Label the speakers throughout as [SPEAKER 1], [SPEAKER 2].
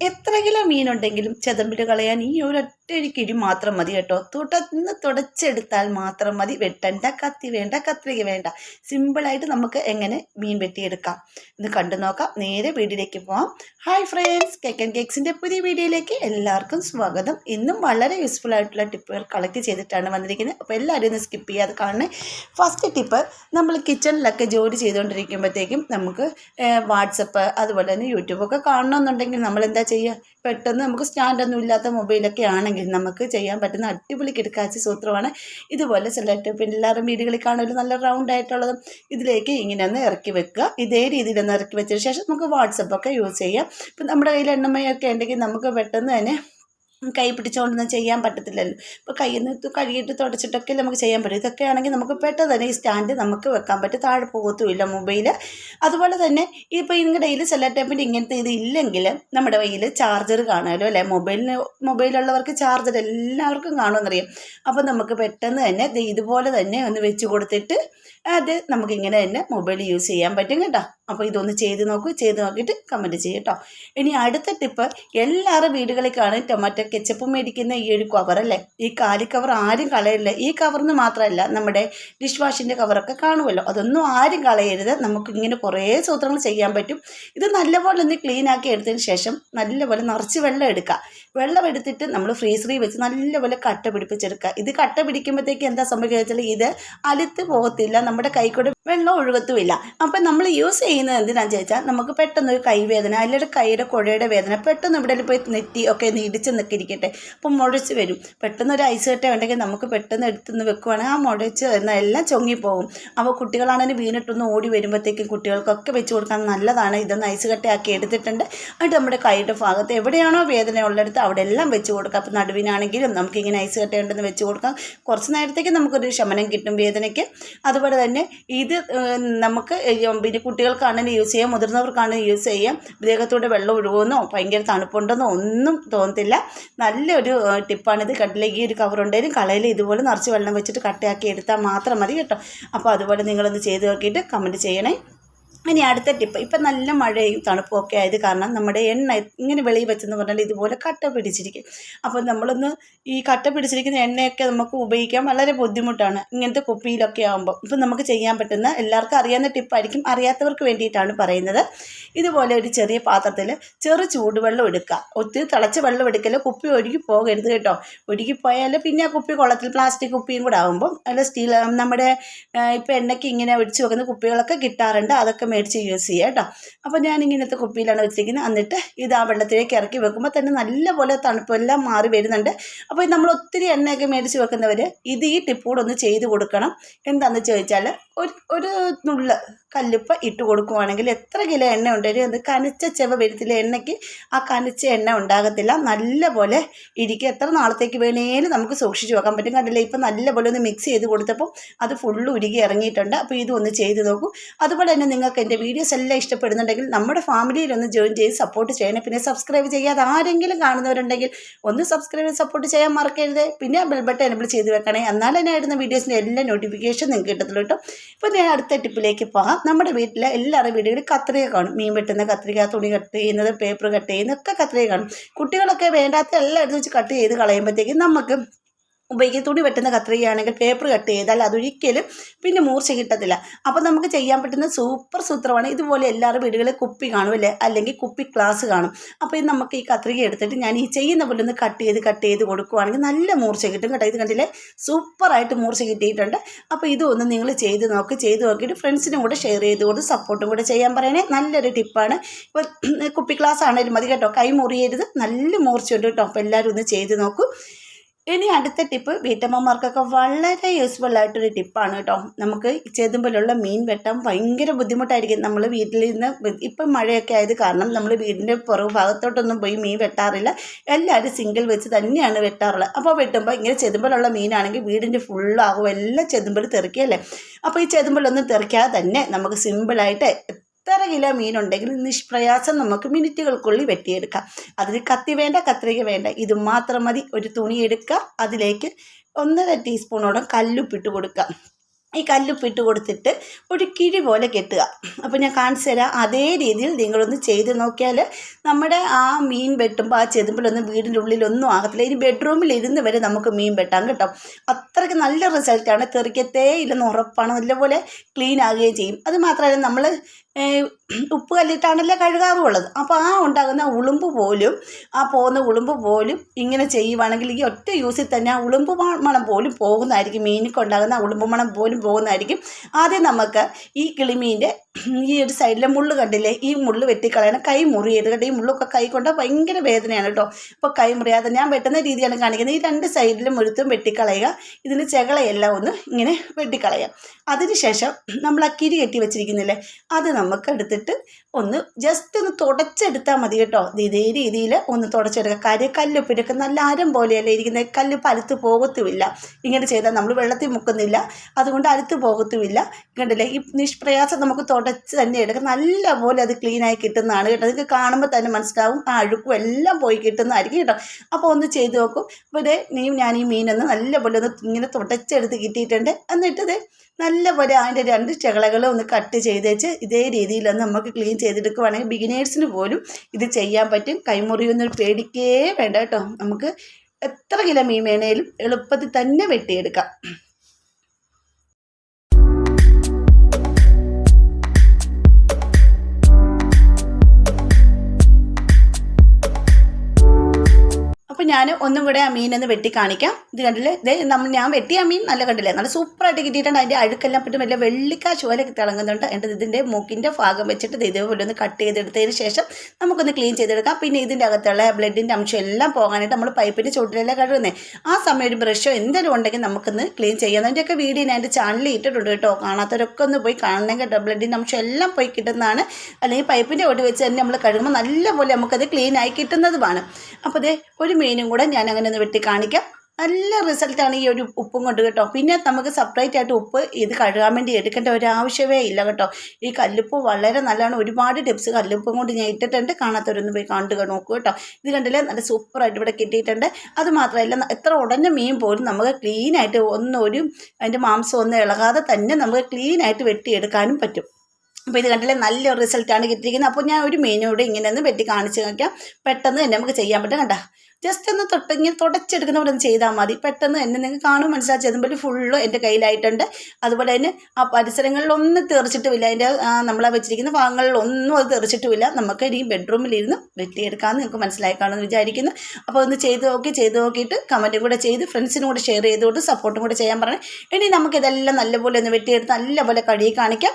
[SPEAKER 1] എത്ര കിലോ മീനുണ്ടെങ്കിലും ചെതമ്പിൽ കളയാൻ ഈ ഒരൊറ്റൊരു കിഴി മാത്രം മതി കേട്ടോ. തുടന്ന് തുടച്ചെടുത്താൽ മാത്രം മതി. വെട്ടണ്ട കത്തി വേണ്ട കത്രിക വേണ്ട. സിമ്പിളായിട്ട് നമുക്ക് എങ്ങനെ മീൻ വെട്ടിയെടുക്കാം? ഇത് കണ്ടു നോക്കാം. നേരെ വീഡിയോയിലേക്ക് പോവാം. ഹായ് ഫ്രണ്ട്സ് കേക്ക് ആൻഡ് കേക്സിന്റെ പുതിയ വീഡിയോയിലേക്ക് എല്ലാവർക്കും സ്വാഗതം. ഇന്നും വളരെ യൂസ്ഫുൾ ആയിട്ടുള്ള ടിപ്പുകൾ കളക്ട് ചെയ്തിട്ടാണ് വന്നിരിക്കുന്നത്. അപ്പോൾ എല്ലാവരും ഒന്ന് സ്കിപ്പ് ചെയ്യാതെ കാണണേ. ഫസ്റ്റ് ടിപ്പ് നമ്മൾ കിച്ചണിലൊക്കെ ജോലി ചെയ്തുകൊണ്ടിരിക്കുമ്പോഴത്തേക്കും നമുക്ക് വാട്സപ്പ് അതുപോലെ തന്നെ യൂട്യൂബൊക്കെ കാണണമെന്നുണ്ടെങ്കിൽ നമ്മൾ എന്താ ചെയ്യുക പെട്ടെന്ന് നമുക്ക് സ്റ്റാൻഡൊന്നും ഇല്ലാത്ത മൊബൈലൊക്കെ ആണെങ്കിൽ നമുക്ക് ചെയ്യാൻ പറ്റുന്ന അടിപൊളി കിടക്കാച്ചി സൂത്രമാണ്. ഇതുപോലെ സെലക്ട് എല്ലാവരും വീടുകളിൽ കാണുമല്ലോ നല്ല റൗണ്ട് ആയിട്ടുള്ളതും. ഇതിലേക്ക് ഇങ്ങനെ ഒന്ന് ഇറക്കി വെക്കുക. ഇതേ രീതിയിൽ ഒന്ന് ഇറക്കി വെച്ചതിന് ശേഷം നമുക്ക് വാട്സപ്പൊക്കെ യൂസ് ചെയ്യാം. ഇപ്പം നമ്മുടെ കയ്യിൽ എണ്ണമയൊക്കെ ഉണ്ടെങ്കിൽ നമുക്ക് പെട്ടെന്ന് തന്നെ കൈ പിടിച്ചുകൊണ്ടൊന്നും ചെയ്യാൻ പറ്റത്തില്ലല്ലോ. ഇപ്പോൾ കയ്യിൽ നിന്ന് കഴുകിയിട്ട് തുടച്ചിട്ടൊക്കെ നമുക്ക് ചെയ്യാൻ പറ്റും. ഇതൊക്കെ ആണെങ്കിൽ നമുക്ക് പെട്ടെന്ന് തന്നെ ഈ സ്റ്റാൻഡ് നമുക്ക് വെക്കാൻ പറ്റും. താഴെ പോകത്തുമില്ല മൊബൈൽ അതുപോലെ തന്നെ ഇപ്പോൾ നിങ്ങളുടെ കയ്യിൽ സെല്ല ടൈപ്പിന്റെ ഇങ്ങനത്തെ ഇത് ഇല്ലെങ്കിൽ നമ്മുടെ കയ്യിൽ ചാർജർ കാണുമല്ലോ അല്ലേ? മൊബൈലിന് മൊബൈലുള്ളവർക്ക് ചാർജർ എല്ലാവർക്കും കാണുമെന്നറിയാം. അപ്പോൾ നമുക്ക് പെട്ടെന്ന് തന്നെ ഇതുപോലെ തന്നെ ഒന്ന് വെച്ച് കൊടുത്തിട്ട് അത് നമുക്കിങ്ങനെ തന്നെ മൊബൈൽ യൂസ് ചെയ്യാൻ പറ്റും കേട്ടോ. അപ്പോൾ ഇതൊന്ന് ചെയ്ത് നോക്കൂ ചെയ്ത് നോക്കിയിട്ട് കമന്റ് ചെയ്യും ഇനി അടുത്ത ടിപ്പ് എല്ലാവരും വീടുകളിൽ കാണും ടൊമാറ്റോ കെച്ചപ്പ് മേടിക്കുന്ന ഈ ഒരു കവർ അല്ലേ? ഈ കാലി കവർ ആരും കളയില്ല. ഈ കവറിന് മാത്രമല്ല നമ്മുടെ ഡിഷ് വാഷിന്റെ കവറൊക്കെ കാണുമല്ലോ. അതൊന്നും ആരും കളയരുത്. നമുക്ക് ഇങ്ങനെ കുറേ സൂത്രങ്ങൾ ചെയ്യാൻ പറ്റും. ഇത് നല്ലപോലെ ഒന്ന് ക്ലീൻ ആക്കി എടുത്തതിന് ശേഷം നല്ലപോലെ നിറച്ച് വെള്ളം എടുക്കുക. വെള്ളം എടുത്തിട്ട് നമ്മൾ ഫ്രീസറിൽ വെച്ച് നല്ലപോലെ കട്ട പിടിപ്പിച്ചെടുക്കുക. ഇത് കട്ട പിടിക്കുമ്പോഴത്തേക്ക് എന്താ സംഭവിക്കുക വെച്ചാൽ ഇത് അലുത്ത് പോകത്തില്ല. നമ്മുടെ കൈക്കൂടെ വെള്ളം ഒഴുകത്തുമില്ല. അപ്പം നമ്മൾ യൂസ് ചെയ്യുന്നത് എന്തിനാണെന്ന് ചോദിച്ചാൽ നമുക്ക് പെട്ടെന്ന് ഒരു കൈവേദന അല്ലെങ്കിൽ കൈയുടെ കുഴയുടെ വേദന പെട്ടെന്ന് ഇവിടെ പോയി നെറ്റി ഒക്കെ നീടിച്ച് നിൽക്കിരിക്കട്ടെ അപ്പം മുഴച്ച് വരും. പെട്ടെന്ന് ഒരു ഐസ് കട്ട ഉണ്ടെങ്കിൽ നമുക്ക് പെട്ടെന്ന് എടുത്തുനിന്ന് വെക്കുവാണെങ്കിൽ ആ മുഴച്ച് എല്ലാം ചൊങ്ങിപ്പോകും അപ്പോൾ കുട്ടികളാണെങ്കിൽ വീണിട്ടൊന്ന് ഓടി വരുമ്പോഴത്തേക്കും കുട്ടികൾക്കൊക്കെ വെച്ച് കൊടുക്കാൻ നല്ലതാണ്. ഇതൊന്ന് ഐസ് കട്ടയാക്കി എടുത്തിട്ടുണ്ട്. എന്നിട്ട് നമ്മുടെ കൈയുടെ ഭാഗത്ത് എവിടെയാണോ വേദന ഉള്ളിടത്ത് അവിടെ എല്ലാം വെച്ച് കൊടുക്കാം. അപ്പോൾ നടുവിനാണെങ്കിലും നമുക്കിങ്ങനെ ഐസ് കട്ടയുണ്ടെന്ന് വെച്ച് കൊടുക്കാം. കുറച്ച് നേരത്തേക്ക് നമുക്കൊരു ശമനം കിട്ടും വേദനയ്ക്ക്. അതുപോലെ തന്നെ ഇത് നമുക്ക് പിന്നെ കുട്ടികൾക്കാണെങ്കിൽ യൂസ് ചെയ്യാം മുതിർന്നവർക്കാണെങ്കിൽ യൂസ് ചെയ്യാം. ദേഹത്തൂടെ വെള്ളം ഒഴുകുമെന്നോ ഭയങ്കര തണുപ്പുണ്ടെന്നോ ഒന്നും തോന്നത്തില്ല. നല്ലൊരു ടിപ്പാണിത്. കട്ടിലേക്ക് ഒരു കവർ ഉണ്ടെങ്കിലും കളയിൽ ഇതുപോലെ നിറച്ച് വെള്ളം വെച്ചിട്ട് കട്ടയാക്കി എടുത്താൽ മാത്രം മതി കേട്ടോ. അപ്പോൾ അതുപോലെ നിങ്ങളൊന്ന് ചെയ്ത് നോക്കിയിട്ട് കമന്റ് ചെയ്യണേ. ഇനി അടുത്ത ടിപ്പ് ഇപ്പം നല്ല മഴയും തണുപ്പും ഒക്കെ ആയത് കാരണം നമ്മുടെ എണ്ണ ഇങ്ങനെ വെളിയിൽ വെച്ചെന്ന് പറഞ്ഞാൽ ഇതുപോലെ കട്ട പിടിച്ചിരിക്കും. അപ്പോൾ നമ്മളൊന്ന് ഈ കട്ട പിടിച്ചിരിക്കുന്ന എണ്ണയൊക്കെ നമുക്ക് ഉപയോഗിക്കാൻ വളരെ ബുദ്ധിമുട്ടാണ്. ഇങ്ങനത്തെ കുപ്പിയിലൊക്കെ ആകുമ്പോൾ ഇപ്പം നമുക്ക് ചെയ്യാൻ പറ്റുന്ന എല്ലാവർക്കും അറിയാവുന്ന ടിപ്പായിരിക്കും അറിയാത്തവർക്ക് വേണ്ടിയിട്ടാണ് പറയുന്നത്. ഇതുപോലെ ഒരു ചെറിയ പാത്രത്തിൽ ചെറു ചൂടുവെള്ളം എടുക്കുക. ഒത്തിരി തിളച്ച വെള്ളം എടുക്കൽ കുപ്പി ഒഴുകി പോകരുത് കേട്ടോ. ഒഴുകി പോയാൽ പിന്നെ ആ കുപ്പി കുളത്തിൽ പ്ലാസ്റ്റിക് കുപ്പിയും കൂടെ ആകുമ്പോൾ അല്ല സ്റ്റീൽ നമ്മുടെ ഇപ്പം എണ്ണയ്ക്ക് ഇങ്ങനെ ഒഴിച്ചു വെക്കുന്ന കുപ്പികളൊക്കെ കിട്ടാറുണ്ട്. അതൊക്കെ മേടിച്ച് യൂസ് ചെയ്യുക കേട്ടോ. അപ്പോൾ ഞാൻ ഇങ്ങനത്തെ കുപ്പിയിലാണ് വെച്ചിരിക്കുന്നത്. എന്നിട്ട് ഇത് ആ വെള്ളത്തിലേക്ക് ഇറക്കി വെക്കുമ്പോൾ തന്നെ നല്ലപോലെ തണുപ്പെല്ലാം മാറി വരുന്നുണ്ട്. അപ്പോൾ നമ്മൾ ഒത്തിരി എണ്ണയൊക്കെ മേടിച്ച് വെക്കുന്നവർ ഇത് ഈ ടിപ്പൂടെ ഒന്ന് ചെയ്ത് കൊടുക്കണം. എന്താണെന്ന് ചോദിച്ചാൽ ഒരു ഒരു നുള്ള് കല്ലുപ്പ് ഇട്ട് കൊടുക്കുവാണെങ്കിൽ എത്ര കിലോ എണ്ണ ഉണ്ടെങ്കിലും അത് കനച്ച ചെവ വരുത്തില്ല എണ്ണയ്ക്ക് ആ കനച്ച എണ്ണ ഉണ്ടാകത്തില്ല. നല്ലപോലെ ഇരിക്കുക എത്ര നാളത്തേക്ക് വേണേലും നമുക്ക് സൂക്ഷിച്ച് വെക്കാൻ പറ്റും. കണ്ടില്ല ഇപ്പം നല്ലപോലെ ഒന്ന് മിക്സ് ചെയ്ത് കൊടുത്തപ്പോൾ അത് ഫുള്ള് ഉരുകി ഇറങ്ങിയിട്ടുണ്ട്. അപ്പോൾ ഇതൊന്ന് ചെയ്ത് നോക്കൂ. അതുപോലെ തന്നെ നിങ്ങൾക്ക് എന്റെ വീഡിയോസ് എല്ലാം ഇഷ്ടപ്പെടുന്നുണ്ടെങ്കിൽ നമ്മുടെ ഫാമിലിയിലൊന്ന് ജോയിൻ ചെയ്ത് സപ്പോർട്ട് ചെയ്യണേ. പിന്നെ സബ്സ്ക്രൈബ് ചെയ്യാതെ ആരെങ്കിലും കാണുന്നവരുണ്ടെങ്കിൽ ഒന്ന് സബ്സ്ക്രൈബ് സപ്പോർട്ട് ചെയ്യാൻ മറക്കരുത്. പിന്നെ ബെൽ ബട്ടൺ എനബിൾ ചെയ്ത് വെക്കണേ. എന്നാൽ തന്നെ ഇടുന്ന വീഡിയോസിന്റെ എല്ലാ നോട്ടിഫിക്കേഷൻ നിങ്ങൾക്ക് കിട്ടത്തുള്ളൂ കേട്ടോ. ഇപ്പോൾ ഞാൻ അടുത്ത ടിപ്പിലേക്ക് പോകാം. നമ്മുടെ വീട്ടിലെ എല്ലാവരുടെ വീടുകളിൽ കത്രിക കാണും. മീൻ വെട്ടുന്ന കത്രിക തുണി കട്ട് ചെയ്യുന്നത് പേപ്പർ കട്ട് ചെയ്യുന്നതൊക്കെ കത്രിക കാണും. കുട്ടികളൊക്കെ വേണ്ടാത്ത എല്ലാം എടുത്ത് വെച്ച് കട്ട് ചെയ്ത് കളയുമ്പോഴത്തേക്കും നമുക്ക് ഉപയോഗിക്കുക തുണി വെട്ടുന്ന കത്രികയാണെങ്കിൽ പേപ്പർ കട്ട് ചെയ്താൽ അതൊരിക്കലും പിന്നെ മൂർച്ച കിട്ടത്തില്ല. അപ്പോൾ നമുക്ക് ചെയ്യാൻ പറ്റുന്ന സൂപ്പർ സൂത്രമാണ്. ഇതുപോലെ എല്ലാവരും വീടുകളിൽ കുപ്പി കാണും അല്ലേ? അല്ലെങ്കിൽ കുപ്പി ഗ്ലാസ് കാണും. അപ്പോൾ ഇത് നമുക്ക് ഈ കത്രിക എടുത്തിട്ട് ഞാൻ ഈ ചെയ്യുന്ന പോലെ ഒന്ന് കട്ട് ചെയ്ത് കട്ട് ചെയ്ത് കൊടുക്കുവാണെങ്കിൽ നല്ല മൂർച്ച കിട്ടും കേട്ടോ. ഇത് കണ്ടില്ലേ? സൂപ്പറായിട്ട് മൂർച്ച കിട്ടിയിട്ടുണ്ട്. അപ്പോൾ ഇതൊന്ന് നിങ്ങൾ ചെയ്ത് നോക്ക്. ചെയ്ത് നോക്കിയിട്ട് ഫ്രണ്ട്സിനും കൂടെ ഷെയർ ചെയ്ത് കൊടുത്ത് സപ്പോർട്ടും കൂടെ ചെയ്യാൻ പറയണേ. നല്ലൊരു ടിപ്പാണ് ഇപ്പോൾ കുപ്പി ഗ്ലാസ് ആണെങ്കിലും മതി കേട്ടോ. കൈ മുറിയരുത്. നല്ല മൂർച്ചയുണ്ട് കേട്ടോ. അപ്പോൾ എല്ലാവരും ഒന്ന് ചെയ്ത് നോക്കൂ. ഇനി അടുത്ത ടിപ്പ് വീട്ടമ്മമാർക്കൊക്കെ വളരെ യൂസ്ഫുൾ ആയിട്ടൊരു ടിപ്പാണ് കേട്ടോ നമുക്ക് ചെതുമ്പലുള്ള മീൻ വെട്ടാൻ ഭയങ്കര ബുദ്ധിമുട്ടായിരിക്കും. നമ്മൾ വീട്ടിൽ നിന്ന് ഇപ്പം മഴയൊക്കെ ആയത് കാരണം നമ്മൾ വീടിന്റെ പുറകു ഭാഗത്തോട്ടൊന്നും പോയി മീൻ വെട്ടാറില്ല. എല്ലാവരും സിംഗിൾ വെച്ച് തന്നെയാണ് വെട്ടാറുള്ളത്. അപ്പോൾ വെട്ടുമ്പോൾ ഇങ്ങനെ ചെതുമ്പോലുള്ള മീനാണെങ്കിൽ വീടിന്റെ ഫുള്ളാകും എല്ലാം ചെതുമ്പോൾ തെറിക്കുകയല്ലേ അപ്പോൾ ഈ ചെതുമ്പലൊന്നും തെറിക്കാതെ തന്നെ നമുക്ക് സിമ്പിളായിട്ട് എത്ര കിലോ മീനുണ്ടെങ്കിലും നിഷ്പ്രയാസം നമുക്ക് മിനിറ്റുകൾക്കുള്ളിൽ വെട്ടിയെടുക്കാം. അതിന് കത്തി വേണ്ട കത്രിക വേണ്ട. ഇത് മാത്രം മതി. ഒരു തുണി എടുക്കുക. അതിലേക്ക് ഒന്നര ടീസ്പൂണോളം കല്ലുപ്പിട്ട് കൊടുക്കുക. ഈ കല്ലുപ്പിട്ട് കൊടുത്തിട്ട് ഒരു കിഴി പോലെ കെട്ടുക. അപ്പോൾ ഞാൻ കാണിച്ചു തരാം. അതേ രീതിയിൽ നിങ്ങളൊന്ന് ചെയ്ത് നോക്കിയാൽ നമ്മുടെ ആ മീൻ വെട്ടുമ്പോൾ ആ ചെതുമ്പിലൊന്നും വീടിന്റെ ഉള്ളിലൊന്നും ആകത്തില്ല. ഇനി ബെഡ്റൂമിൽ ഇരുന്ന് വരെ നമുക്ക് മീൻ വെട്ടാം കേട്ടോ. അത്രയ്ക്ക് നല്ല റിസൾട്ടാണ്. തെറിക്കത്തേ ഇല്ലെന്ന് ഉറപ്പാണ്. നല്ലപോലെ ക്ലീൻ ആകുകയും ചെയ്യും. അത് മാത്രമല്ല നമ്മൾ ഉപ്പ് കല്ലിട്ടാണല്ലോ കഴുകാറുള്ളത്. അപ്പോൾ ആ ഉണ്ടാകുന്ന ഉളുമ്പ് പോലും ആ പോകുന്ന ഉളുമ്പ് പോലും ഇങ്ങനെ ചെയ്യുവാണെങ്കിൽ ഈ ഒറ്റ യൂസിൽ തന്നെ ആ ഉളുമ്പ് മണം പോലും പോകുന്നതായിരിക്കും. മീനിക്കുണ്ടാകുന്ന ഉളുമ്പ് മണം പോലും പോകുന്നതായിരിക്കും. ആദ്യം നമുക്ക് ഈ കിളിമീന്റെ ഈ ഒരു സൈഡിലെ മുള്ള് കണ്ടില്ലേ? ഈ മുള്ള് വെട്ടിക്കളയണം കൈ മുറിയത് കേട്ടോ ഈ മുള്ളൊക്കെ കൈ കൊണ്ടാൽ ഭയങ്കര വേദനയാണ് കേട്ടോ. അപ്പോൾ കൈ മുറിയാതെ ഞാൻ വെട്ടുന്ന രീതിയാണ് കാണിക്കുന്നത്. ഈ രണ്ട് സൈഡിലും മുഴുത്തും വെട്ടിക്കളയുക. ഇതിന് ചെകളയെല്ലാം ഒന്ന് ഇങ്ങനെ വെട്ടിക്കളയുക. അതിനുശേഷം നമ്മൾ ആ കിരി കെട്ടി വെച്ചിരിക്കുന്നില്ലേ? അത് നമുക്ക് എടുത്തിട്ട് ഒന്ന് ജസ്റ്റ് ഒന്ന് തുടച്ചെടുത്താൽ മതി കേട്ടോ. ഇതേ രീതിയിൽ ഒന്ന് തുടച്ചെടുക്കുക. കാര്യം കല്ലുപ്പിടൊക്കെ നല്ല അരം പോലെയല്ലേ ഇരിക്കുന്നത് കല്ല് അലുത്ത് പോകത്തുമില്ല. ഇങ്ങനെ ചെയ്താൽ നമ്മൾ വെള്ളത്തിൽ മുക്കുന്നില്ല. അതുകൊണ്ട് അലുത്ത് പോകത്തുമില്ല. കണ്ടില്ലേ? ഈ നിഷ്പ്രയാസം നമുക്ക് തുടച്ച് തന്നെ എടുക്കാം. നല്ലപോലെ അത് ക്ലീനായി കിട്ടുന്നതാണ് കേട്ടോ. നിങ്ങൾക്ക് കാണുമ്പോൾ തന്നെ മനസ്സിലാവും. ആ അഴുക്കും എല്ലാം പോയി കിട്ടുന്നതായിരിക്കും കേട്ടോ. അപ്പോൾ ഒന്ന് ചെയ്ത് നോക്കും. അപ്പോൾ ഇത് നീ ഞാൻ ഈ മീനൊന്ന് നല്ലപോലെ ഒന്ന് ഇങ്ങനെ തുടച്ചെടുത്ത് കിട്ടിയിട്ടുണ്ട്. എന്നിട്ട് ഇത് നല്ലപോലെ അതിന്റെ രണ്ട് ചെകളകളും ഒന്ന് കട്ട് ചെയ്ത് വെച്ച് ഇതേ രീതിയിലൊന്ന് നമുക്ക് ക്ലീൻ ചെയ്തെടുക്കുവാണെങ്കിൽ ബിഗിനേഴ്സിന് പോലും ഇത് ചെയ്യാൻ പറ്റും. കൈമുറിയൊന്നും പേടിക്കേ വേണ്ട കേട്ടോ. നമുക്ക് എത്ര കിലോ മീൻ വേണേലും എളുപ്പത്തിൽ തന്നെ വെട്ടിയെടുക്കാം. അപ്പോൾ ഞാൻ ഒന്നും കൂടെ ആ മീനൊന്ന് വെട്ടി കാണിക്കാം. ഇത് കണ്ടില്ലേ? ഇതേ നമ്മൾ ഞാൻ വെട്ടിയ മീൻ നല്ല കണ്ടില്ലേ? നല്ല സൂപ്പറായിട്ട് കിട്ടിയിട്ടുണ്ട്. അതിന്റെ അഴുക്കെല്ലാം പറ്റും വലിയ വെള്ളിക്കാ പോലെ തിളങ്ങുന്നുണ്ട്. എന്റെ ഇതിന്റെ മൂക്കിന്റെ ഭാഗം വെച്ചിട്ട് ഇതേപോലെ ഒന്ന് കട്ട് ചെയ്തെടുത്തതിന് ശേഷം നമുക്കൊന്ന് ക്ലീൻ ചെയ്തെടുക്കാം. പിന്നെ ഇതിന്റെ അകത്തുള്ള ബ്ലഡിന്റെ അംശം എല്ലാം പോകാനായിട്ട് നമ്മൾ പൈപ്പിന്റെ ചുവട്ടിലെല്ലാം കഴുകുന്നത് ആ സമയം ഒരു ബ്രഷോ എന്തെങ്കിലും ഉണ്ടെങ്കിൽ നമുക്കൊന്ന് ക്ലീൻ ചെയ്യാം. അതിന്റെയൊക്കെ വീഡിയോ ഞാൻ എന്റെ ചാനലിൽ ഇട്ടിട്ടുണ്ട് കേട്ടോ. കാണാത്തവരൊക്കെ ഒന്ന് പോയി കാണണം കേട്ടോ ബ്ലഡിന്റെ അംശം എല്ലാം പോയി കിട്ടുന്നതാണ്. അല്ലെങ്കിൽ പൈപ്പിന്റെ ഓടി വെച്ച് തന്നെ നമ്മൾ കഴുകുമ്പോൾ നല്ലപോലെ നമുക്കത് ക്ലീൻ ആയി കിട്ടുന്നതുമാണ്. അപ്പോൾ അതേ ഒരു മീനും കൂടെ ഞാൻ അങ്ങനെ ഒന്ന് വെട്ടി കാണിക്കാം. നല്ല റിസൾട്ടാണ് ഈ ഒരു ഉപ്പും കൊണ്ട് കേട്ടോ. പിന്നെ നമുക്ക് സെപ്പറേറ്റ് ആയിട്ട് ഉപ്പ് ഇത് കഴുകാൻ വേണ്ടി എടുക്കേണ്ട ഒരു ആവശ്യമേ ഇല്ല കേട്ടോ. ഈ കല്ലുപ്പ് വളരെ നല്ലതാണ്. ഒരുപാട് ടിപ്സ് കല്ലുപ്പും കൊണ്ട് ഞാൻ ഇട്ടിട്ടുണ്ട്. കാണാത്തവരൊന്ന് പോയി കണ്ടു നോക്കൂ കേട്ടോ. ഇത് കണ്ടില്ലേ? നല്ല സൂപ്പറായിട്ട് ഇവിടെ കിട്ടിയിട്ടുണ്ട്. അത് മാത്രമല്ല എത്ര ഉടഞ്ഞ മീൻ പോലും നമുക്ക് ക്ലീനായിട്ട് ഒന്നും ഒരു അതിന്റെ മാംസം ഒന്നും ഇളകാതെ തന്നെ നമുക്ക് ക്ലീനായിട്ട് വെട്ടിയെടുക്കാനും പറ്റും. അപ്പോൾ ഇത് കണ്ടില്ലേ? നല്ലൊരു റിസൾട്ടാണ് കിട്ടിയിരിക്കുന്നത്. അപ്പോൾ ഞാൻ ഒരു മീനോട് ഇങ്ങനെ ഒന്ന് വെട്ടി കാണിച്ച് നോക്കാം. പെട്ടെന്ന് തന്നെ നമുക്ക് ചെയ്യാൻ പറ്റും കണ്ട. ജസ്റ്റ് ഒന്ന് തൊട്ട് ഇങ്ങനെ തുടച്ചെടുക്കുന്ന പോലെ ഒന്ന് ചെയ്താൽ മതി. പെട്ടെന്ന് തന്നെ നിങ്ങൾക്ക് കാണും മനസ്സിലാക്കി ചെതുമ്പോൾ ഫുള്ള് എന്റെ കയ്യിലായിട്ടുണ്ട്. അതുപോലെ തന്നെ ആ പരിസരങ്ങളിലൊന്നും തെറിച്ചിട്ടുമില്ല. അതിന്റെ നമ്മളെ വെച്ചിരിക്കുന്ന ഭാഗങ്ങളിലൊന്നും അത് തെറിച്ചിട്ടുമില്ല. നമുക്ക് ഇനി ബെഡ്റൂമിലിരുന്ന് വെട്ടിയെടുക്കാമെന്ന് നിങ്ങൾക്ക് മനസ്സിലായി കാണുമെന്ന് വിചാരിക്കുന്നു. അപ്പോൾ ഒന്ന് ചെയ്ത് നോക്കി ചെയ്ത് നോക്കിയിട്ട് കമന്റും കൂടെ ചെയ്ത് ഫ്രണ്ട്സിനും കൂടെ ഷെയർ ചെയ്തുകൊണ്ട് സപ്പോർട്ടും കൂടെ ചെയ്യാൻ പറഞ്ഞു. ഇനി നമുക്കിതെല്ലാം നല്ലപോലെ ഒന്ന് വെട്ടിയെടുത്ത് നല്ലപോലെ കഴുകി കാണിക്കാം.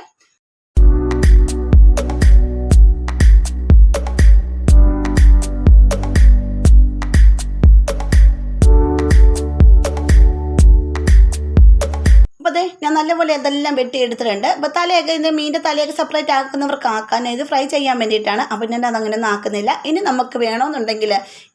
[SPEAKER 1] നല്ലപോലെ ഇതെല്ലാം വെട്ടിയെടുത്തിട്ടുണ്ട് അപ്പോൾ തലയൊക്കെ ഇതിന്റെ മീന്റെ തലയൊക്കെ സെപ്പറേറ്റ് ആക്കുന്നവർക്ക് ആക്കാൻ ഇത് ഫ്രൈ ചെയ്യാൻ വേണ്ടിയിട്ടാണ്. അപ്പോൾ ഞാൻ അതങ്ങനെ ആക്കുന്നില്ല ഇനി നമുക്ക് വേണമെന്നുണ്ടെങ്കിൽ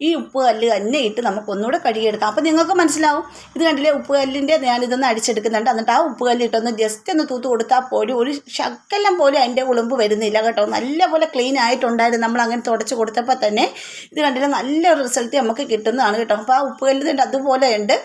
[SPEAKER 1] ഈ ഉപ്പ് കല്ല് തന്നെ ഇട്ട് നമുക്ക് ഒന്നുകൂടെ കഴുകിയെടുക്കാം. അപ്പോൾ നിങ്ങൾക്ക് മനസ്സിലാവും. ഇത് കണ്ടില്ലേ? ഉപ്പ് കല്ലിന്റെ ഞാനിതൊന്ന് അടിച്ചെടുക്കുന്നുണ്ട്. എന്നിട്ട് ആ ഉപ്പ് കല്ലിട്ടൊന്ന് ജസ്റ്റ് ഒന്ന് തൂത്ത് കൊടുത്താൽ പോലും ഒരു ശക്കെല്ലാം പോലും അതിന്റെ ഉളുമ്പ് വരുന്നില്ല കേട്ടോ. നല്ലപോലെ ക്ലീൻ ആയിട്ടുണ്ടായിരുന്നു. നമ്മൾ അങ്ങനെ തുടച്ച് കൊടുത്തപ്പോൾ തന്നെ ഇത് കണ്ടില്ല? നല്ലൊരു റിസൾട്ട് നമുക്ക് കിട്ടുന്നതാണ് കേട്ടോ. അപ്പോൾ ആ ഉപ്പ് കല്ല് അതുപോലെ ഉണ്ട്.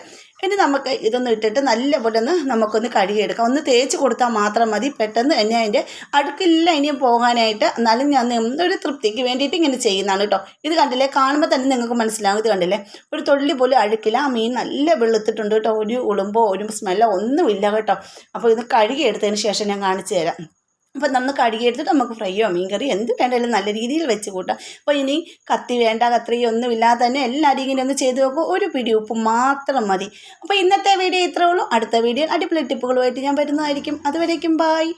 [SPEAKER 1] ഇനി നമുക്ക് ഇതൊന്ന് ഇട്ടിട്ട് നല്ലപോലെ ഒന്ന് നമുക്കൊന്ന് കഴുകിയെടുക്കാം. ഒന്ന് തേച്ച് കൊടുത്താൽ മാത്രം മതി. പെട്ടെന്ന് തന്നെ അതിന്റെ അടുക്കില്ല ഇനിയും പോകാനായിട്ട്. എന്നാലും ഞാൻ ഒരു തൃപ്തിക്ക് വേണ്ടിയിട്ട് ഇങ്ങനെ ചെയ്യുന്നതാണ് കേട്ടോ. ഇത് കണ്ടില്ലേ? കാണുമ്പോൾ തന്നെ നിങ്ങൾക്ക് മനസ്സിലാവും. ഇത് കണ്ടില്ലേ? ഒരു തൊള്ളി പോലും അഴുക്കില്ല ആ മീൻ നല്ല വെളുത്തിട്ടുണ്ട് കേട്ടോ. ഒരു ഉളുമ്പോ ഒരു സ്മെല്ലോ ഒന്നുമില്ല കേട്ടോ. അപ്പോൾ ഇത് കഴുകിയെടുത്തതിന് ശേഷം ഞാൻ കാണിച്ചു തരാം. അപ്പോൾ നമ്മൾ കഴുകിയെടുത്തിട്ട് നമുക്ക് ഫ്രൈയോ മീൻകറി എന്ത് വേണമെങ്കിലും നല്ല രീതിയിൽ വെച്ച് കൂട്ടാം. അപ്പോൾ ഇനി കത്തി വേണ്ട കത്രിയോ ഒന്നും ഇല്ലാതെ തന്നെ എല്ലാവരും ഇങ്ങനെ ഒന്ന് ചെയ്ത് നോക്കും. ഒരു പിടി ഉപ്പ് മാത്രം മതി. അപ്പോൾ ഇന്നത്തെ വീഡിയോ ഇത്രേ ഉള്ളൂ. അടുത്ത വീഡിയോ അടിപൊളി ടിപ്പുകളുമായിട്ട് ഞാൻ വരുന്നതായിരിക്കും. അതുവരേക്കും ബായ്